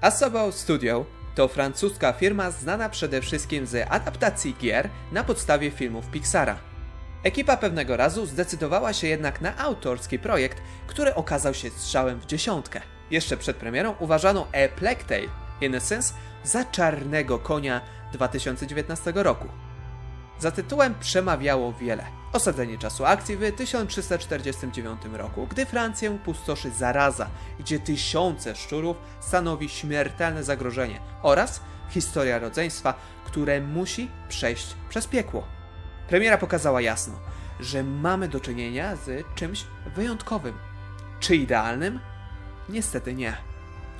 Asobo Studio to francuska firma znana przede wszystkim z adaptacji gier na podstawie filmów Pixara. Ekipa pewnego razu zdecydowała się jednak na autorski projekt, który okazał się strzałem w dziesiątkę. Jeszcze przed premierą uważano A Plague Tale Innocence za czarnego konia 2019 roku. Za tytułem przemawiało wiele. Osadzenie czasu akcji w 1349 roku, gdy Francję pustoszy zaraza, gdzie tysiące szczurów stanowi śmiertelne zagrożenie oraz historia rodzeństwa, które musi przejść przez piekło. Premiera pokazała jasno, że mamy do czynienia z czymś wyjątkowym. Czy idealnym? Niestety nie.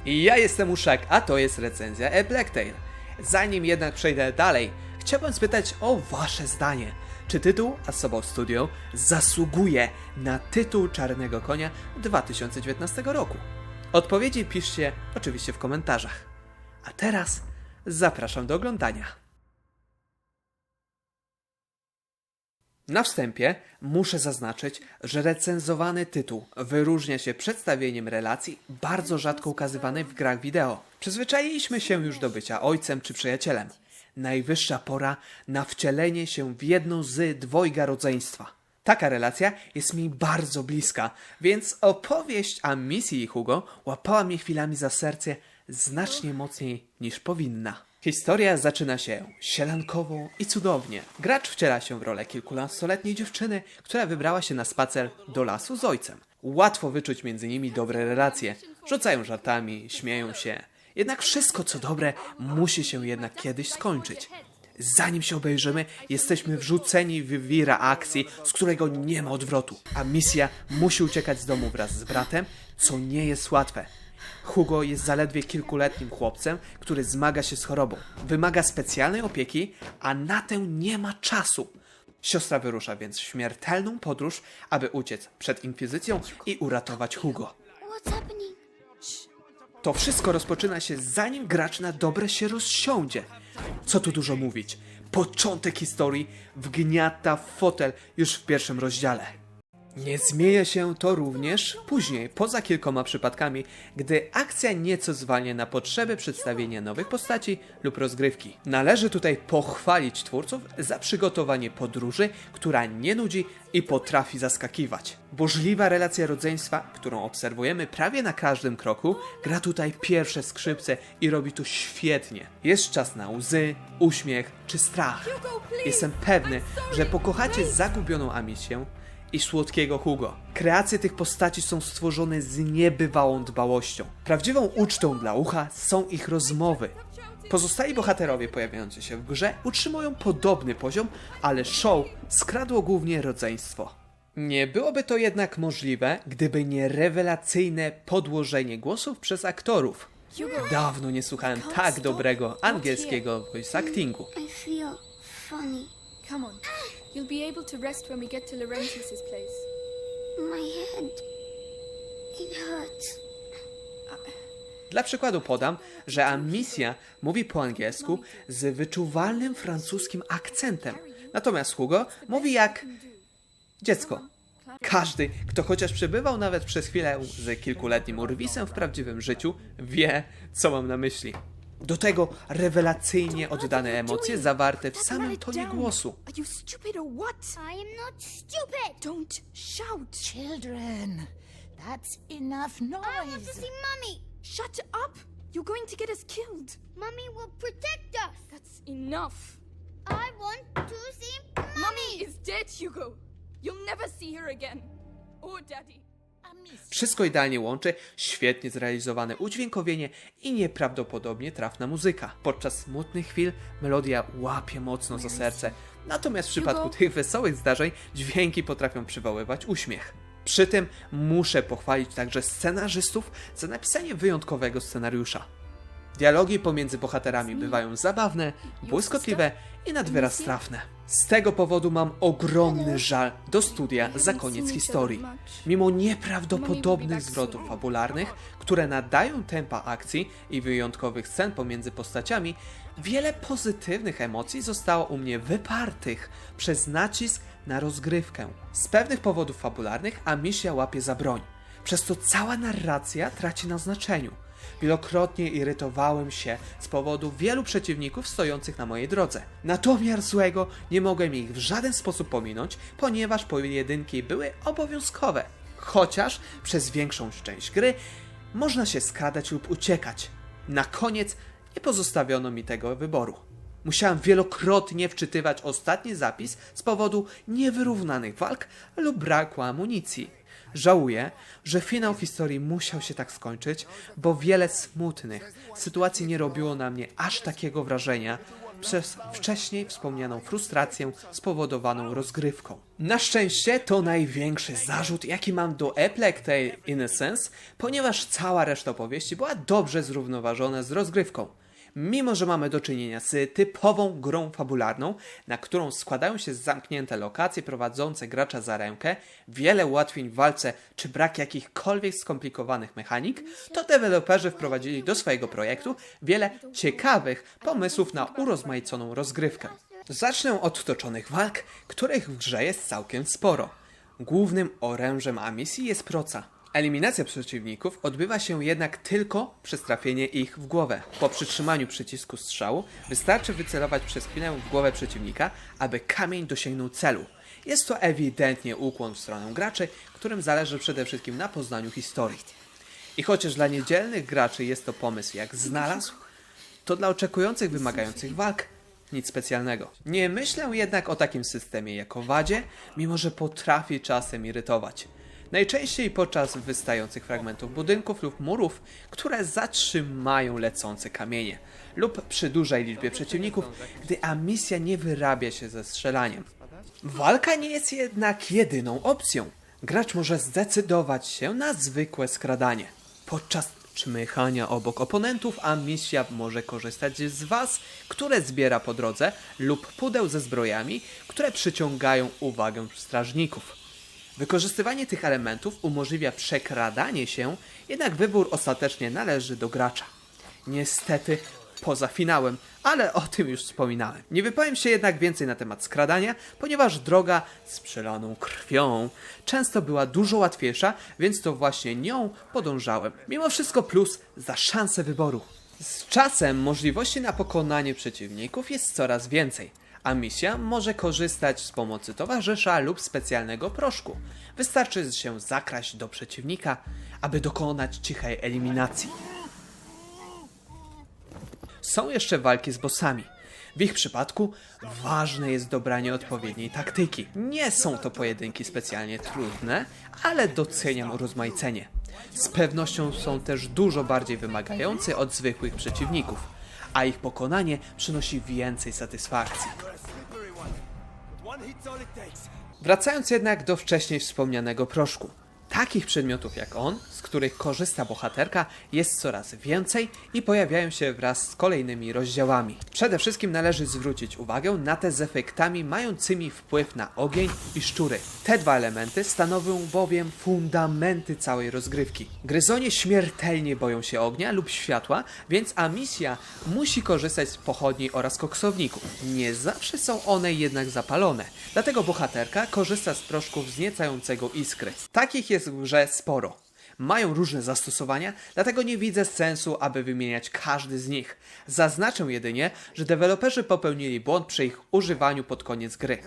I ja jestem Uszak, a to jest recenzja A Black Tale. Zanim jednak przejdę dalej, chciałbym spytać o wasze zdanie. Czy tytuł Asobo Studio zasługuje na tytuł Czarnego Konia 2019 roku? Odpowiedzi piszcie oczywiście w komentarzach. A teraz zapraszam do oglądania. Na wstępie muszę zaznaczyć, że recenzowany tytuł wyróżnia się przedstawieniem relacji bardzo rzadko ukazywanej w grach wideo. Przyzwyczailiśmy się już do bycia ojcem czy przyjacielem. Najwyższa pora na wcielenie się w jedno z dwojga rodzeństwa. Taka relacja jest mi bardzo bliska, więc opowieść o misji Hugo łapała mnie chwilami za serce znacznie mocniej niż powinna. Historia zaczyna się sielankowo i cudownie. Gracz wciela się w rolę kilkunastoletniej dziewczyny, która wybrała się na spacer do lasu z ojcem. Łatwo wyczuć między nimi dobre relacje. Rzucają żartami, śmieją się. Jednak wszystko co dobre musi się jednak kiedyś skończyć. Zanim się obejrzymy, jesteśmy wrzuceni w wira akcji, z którego nie ma odwrotu. A misja musi uciekać z domu wraz z bratem, co nie jest łatwe. Hugo jest zaledwie kilkuletnim chłopcem, który zmaga się z chorobą. Wymaga specjalnej opieki, a na tę nie ma czasu. Siostra wyrusza więc w śmiertelną podróż, aby uciec przed inkwizycją i uratować Hugo. What's? To wszystko rozpoczyna się zanim gracz na dobre się rozsiądzie. Co tu dużo mówić? Początek historii wgniata w fotel już w pierwszym rozdziale. Nie zmienia się to również później, poza kilkoma przypadkami, gdy akcja nieco zwalnia na potrzeby przedstawienia nowych postaci lub rozgrywki. Należy tutaj pochwalić twórców za przygotowanie podróży, która nie nudzi i potrafi zaskakiwać. Burzliwa relacja rodzeństwa, którą obserwujemy prawie na każdym kroku, gra tutaj pierwsze skrzypce i robi to świetnie. Jest czas na łzy, uśmiech czy strach. Jestem pewny, że pokochacie zagubioną Amisję, i słodkiego Hugo. Kreacje tych postaci są stworzone z niebywałą dbałością. Prawdziwą ucztą dla ucha są ich rozmowy. Pozostali bohaterowie pojawiający się w grze utrzymują podobny poziom, ale show skradło głównie rodzeństwo. Nie byłoby to jednak możliwe, gdyby nie rewelacyjne podłożenie głosów przez aktorów. Dawno nie słuchałem tak dobrego angielskiego voice actingu. I feel funny. Come on. You'll be able to rest when we get to Laurentius's place. My head. It hurts. Dla przykładu podam, że Amicia mówi po angielsku z wyczuwalnym francuskim akcentem, natomiast Hugo mówi jak dziecko. Każdy, kto chociaż przebywał nawet przez chwilę z kilkuletnim urwisem w prawdziwym życiu, wie, co mam na myśli. Do tego rewelacyjnie oddane emocje zawarte w samym tonie głosu. Are you stupid or what? I am not stupid. Don't shout. Children, that's enough I want to noise. see Mummy. Shut up. You're going to get us killed. Mummy will protect us. That's enough. I want to see Mummy. Mummy is dead, Hugo. You'll never see her again. Or Daddy. Wszystko idealnie łączy, świetnie zrealizowane udźwiękowienie i nieprawdopodobnie trafna muzyka. Podczas smutnych chwil melodia łapie mocno za serce, natomiast w przypadku tych wesołych zdarzeń dźwięki potrafią przywoływać uśmiech. Przy tym muszę pochwalić także scenarzystów za napisanie wyjątkowego scenariusza. Dialogi pomiędzy bohaterami bywają zabawne, błyskotliwe i nad wyraz trafne. Z tego powodu mam ogromny żal do studia za koniec historii. Mimo nieprawdopodobnych zwrotów fabularnych, które nadają tempa akcji i wyjątkowych scen pomiędzy postaciami, wiele pozytywnych emocji zostało u mnie wypartych przez nacisk na rozgrywkę. Z pewnych powodów fabularnych Amicia łapie za broń, przez co cała narracja traci na znaczeniu. Wielokrotnie irytowałem się z powodu wielu przeciwników stojących na mojej drodze. Na domiar złego nie mogłem ich w żaden sposób pominąć, ponieważ pojedynki były obowiązkowe. Chociaż przez większą część gry można się skradać lub uciekać. Na koniec nie pozostawiono mi tego wyboru. Musiałem wielokrotnie wczytywać ostatni zapis z powodu niewyrównanych walk lub braku amunicji. Żałuję, że finał historii musiał się tak skończyć, bo wiele smutnych sytuacji nie robiło na mnie aż takiego wrażenia przez wcześniej wspomnianą frustrację spowodowaną rozgrywką. Na szczęście to największy zarzut, jaki mam do Plague Tale Innocence, ponieważ cała reszta opowieści była dobrze zrównoważona z rozgrywką. Mimo, że mamy do czynienia z typową grą fabularną, na którą składają się zamknięte lokacje prowadzące gracza za rękę, wiele ułatwień w walce czy brak jakichkolwiek skomplikowanych mechanik, to deweloperzy wprowadzili do swojego projektu wiele ciekawych pomysłów na urozmaiconą rozgrywkę. Zacznę od toczonych walk, których w grze jest całkiem sporo. Głównym orężem Amisji jest proca. Eliminacja przeciwników odbywa się jednak tylko przez trafienie ich w głowę. Po przytrzymaniu przycisku strzału wystarczy wycelować przez chwilę w głowę przeciwnika, aby kamień dosięgnął celu. Jest to ewidentnie ukłon w stronę graczy, którym zależy przede wszystkim na poznaniu historii. I chociaż dla niedzielnych graczy jest to pomysł jak znalazł, to dla oczekujących wymagających walk nic specjalnego. Nie myślę jednak o takim systemie jako wadzie, mimo że potrafi czasem irytować. Najczęściej podczas wystających fragmentów budynków lub murów, które zatrzymają lecące kamienie, lub przy dużej liczbie przeciwników, gdy misja nie wyrabia się ze strzelaniem. Walka nie jest jednak jedyną opcją. Gracz może zdecydować się na zwykłe skradanie. Podczas czmychania obok oponentów, a misja może korzystać z was, które zbiera po drodze, lub pudeł ze zbrojami, które przyciągają uwagę strażników. Wykorzystywanie tych elementów umożliwia przekradanie się, jednak wybór ostatecznie należy do gracza. Niestety, poza finałem, ale o tym już wspominałem. Nie wypowiem się jednak więcej na temat skradania, ponieważ droga z przelaną krwią często była dużo łatwiejsza, więc to właśnie nią podążałem. Mimo wszystko plus za szansę wyboru. Z czasem możliwości na pokonanie przeciwników jest coraz więcej, a misja może korzystać z pomocy towarzysza lub specjalnego proszku. Wystarczy się zakraść do przeciwnika, aby dokonać cichej eliminacji. Są jeszcze walki z bossami. W ich przypadku ważne jest dobranie odpowiedniej taktyki. Nie są to pojedynki specjalnie trudne, ale doceniam urozmaicenie. Z pewnością są też dużo bardziej wymagające od zwykłych przeciwników, a ich pokonanie przynosi więcej satysfakcji. Wracając jednak do wcześniej wspomnianego proszku. Takich przedmiotów jak on, z których korzysta bohaterka, jest coraz więcej i pojawiają się wraz z kolejnymi rozdziałami. Przede wszystkim należy zwrócić uwagę na te z efektami mającymi wpływ na ogień i szczury. Te dwa elementy stanowią bowiem fundamenty całej rozgrywki. Gryzonie śmiertelnie boją się ognia lub światła, więc Amisja musi korzystać z pochodni oraz koksowników. Nie zawsze są one jednak zapalone, dlatego bohaterka korzysta z proszków wzniecającego iskry. Takich jest w grze sporo. Mają różne zastosowania, dlatego nie widzę sensu, aby wymieniać każdy z nich. Zaznaczę jedynie, że deweloperzy popełnili błąd przy ich używaniu pod koniec gry.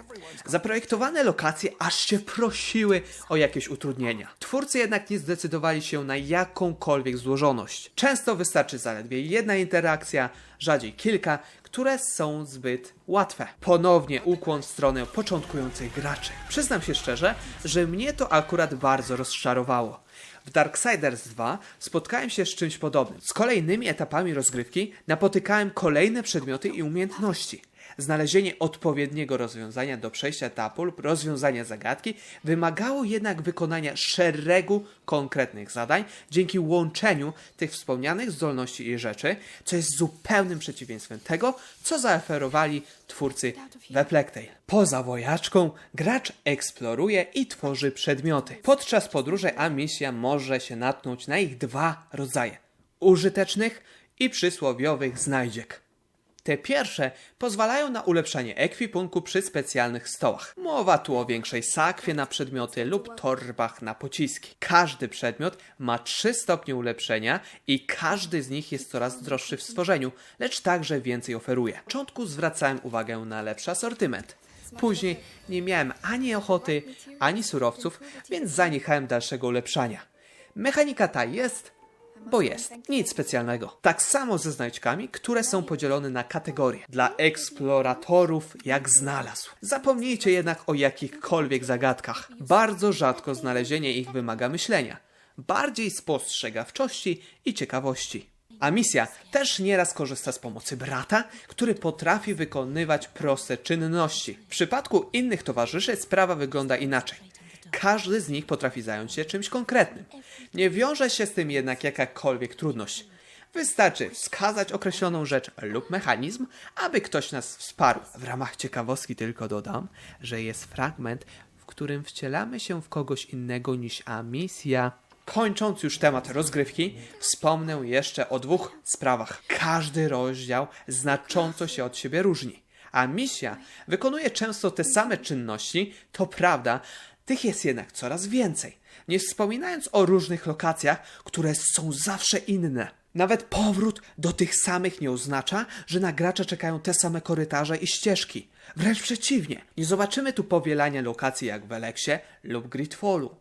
Zaprojektowane lokacje aż się prosiły o jakieś utrudnienia. Twórcy jednak nie zdecydowali się na jakąkolwiek złożoność. Często wystarczy zaledwie jedna interakcja, rzadziej kilka, które są zbyt łatwe. Ponownie ukłon w stronę początkujących graczy. Przyznam się szczerze, że mnie to akurat bardzo rozczarowało. W Darksiders 2 spotkałem się z czymś podobnym. Z kolejnymi etapami rozgrywki napotykałem kolejne przedmioty i umiejętności. Znalezienie odpowiedniego rozwiązania do przejścia etapu lub rozwiązania zagadki wymagało jednak wykonania szeregu konkretnych zadań dzięki łączeniu tych wspomnianych zdolności i rzeczy, co jest zupełnym przeciwieństwem tego, co zaoferowali twórcy Tale. Poza wojaczką, gracz eksploruje i tworzy przedmioty. Podczas podróży a misja może się natknąć na ich dwa rodzaje: użytecznych i przysłowiowych znajdziek. Te pierwsze pozwalają na ulepszanie ekwipunku przy specjalnych stołach. Mowa tu o większej sakwie na przedmioty lub torbach na pociski. Każdy przedmiot ma 3 stopnie ulepszenia i każdy z nich jest coraz droższy w stworzeniu, lecz także więcej oferuje. Na początku zwracałem uwagę na lepszy asortyment. Później nie miałem ani ochoty, ani surowców, więc zaniechałem dalszego ulepszania. Mechanika ta jest, bo jest. Nic specjalnego. Tak samo ze znajdźkami, które są podzielone na kategorie. Dla eksploratorów jak znalazł. Zapomnijcie jednak o jakichkolwiek zagadkach. Bardzo rzadko znalezienie ich wymaga myślenia. Bardziej spostrzegawczości i ciekawości. A misja też nieraz korzysta z pomocy brata, który potrafi wykonywać proste czynności. W przypadku innych towarzyszy sprawa wygląda inaczej. Każdy z nich potrafi zająć się czymś konkretnym. Nie wiąże się z tym jednak jakakolwiek trudność. Wystarczy wskazać określoną rzecz lub mechanizm, aby ktoś nas wsparł. W ramach ciekawostki tylko dodam, że jest fragment, w którym wcielamy się w kogoś innego niż Amisja. Kończąc już temat rozgrywki, wspomnę jeszcze o dwóch sprawach. Każdy rozdział znacząco się od siebie różni, a misja wykonuje często te same czynności, to prawda, tych jest jednak coraz więcej. Nie wspominając o różnych lokacjach, które są zawsze inne. Nawet powrót do tych samych nie oznacza, że na gracza czekają te same korytarze i ścieżki. Wręcz przeciwnie, nie zobaczymy tu powielania lokacji jak w Eleksie lub Gridfallu.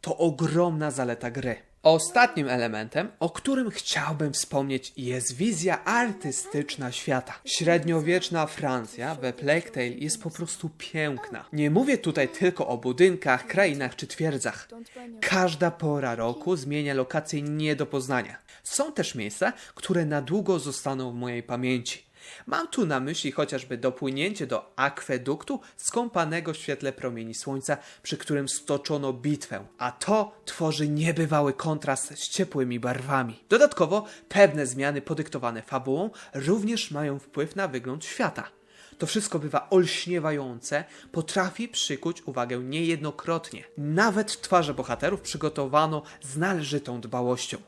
To ogromna zaleta gry. Ostatnim elementem, o którym chciałbym wspomnieć, jest wizja artystyczna świata. Średniowieczna Francja we Plague jest po prostu piękna. Nie mówię tutaj tylko o budynkach, krainach czy twierdzach. Każda pora roku zmienia lokacje nie do poznania. Są też miejsca, które na długo zostaną w mojej pamięci. Mam tu na myśli chociażby dopłynięcie do akweduktu skąpanego w świetle promieni słońca, przy którym stoczono bitwę, a to tworzy niebywały kontrast z ciepłymi barwami. Dodatkowo pewne zmiany podyktowane fabułą również mają wpływ na wygląd świata. To wszystko bywa olśniewające, potrafi przykuć uwagę niejednokrotnie. Nawet twarze bohaterów przygotowano z należytą dbałością.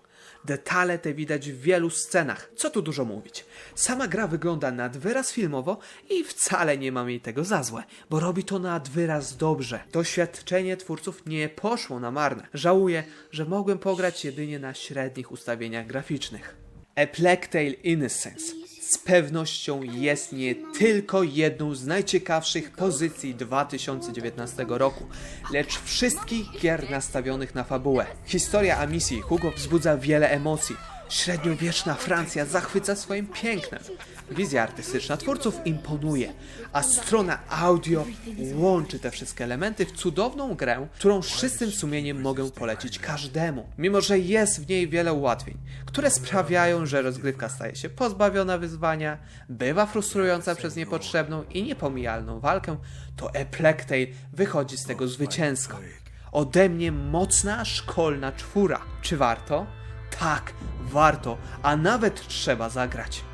Detale te widać w wielu scenach. Co tu dużo mówić. Sama gra wygląda nad wyraz filmowo i wcale nie mam jej tego za złe, bo robi to nad wyraz dobrze. Doświadczenie twórców nie poszło na marne. Żałuję, że mogłem pograć jedynie na średnich ustawieniach graficznych. A Plague Tale Innocence z pewnością jest nie tylko jedną z najciekawszych pozycji 2019 roku, lecz wszystkich gier nastawionych na fabułę. Historia Amisji Hugo wzbudza wiele emocji. Średniowieczna Francja zachwyca swoim pięknem. Wizja artystyczna twórców imponuje, a strona audio łączy te wszystkie elementy w cudowną grę, którą z czystym sumieniem mogę polecić każdemu. Mimo, że jest w niej wiele ułatwień, które sprawiają, że rozgrywka staje się pozbawiona wyzwania, bywa frustrująca przez niepotrzebną i niepomijalną walkę, to Tale wychodzi z tego zwycięsko. Ode mnie mocna szkolna czwóra. Czy warto? Tak, warto, a nawet trzeba zagrać.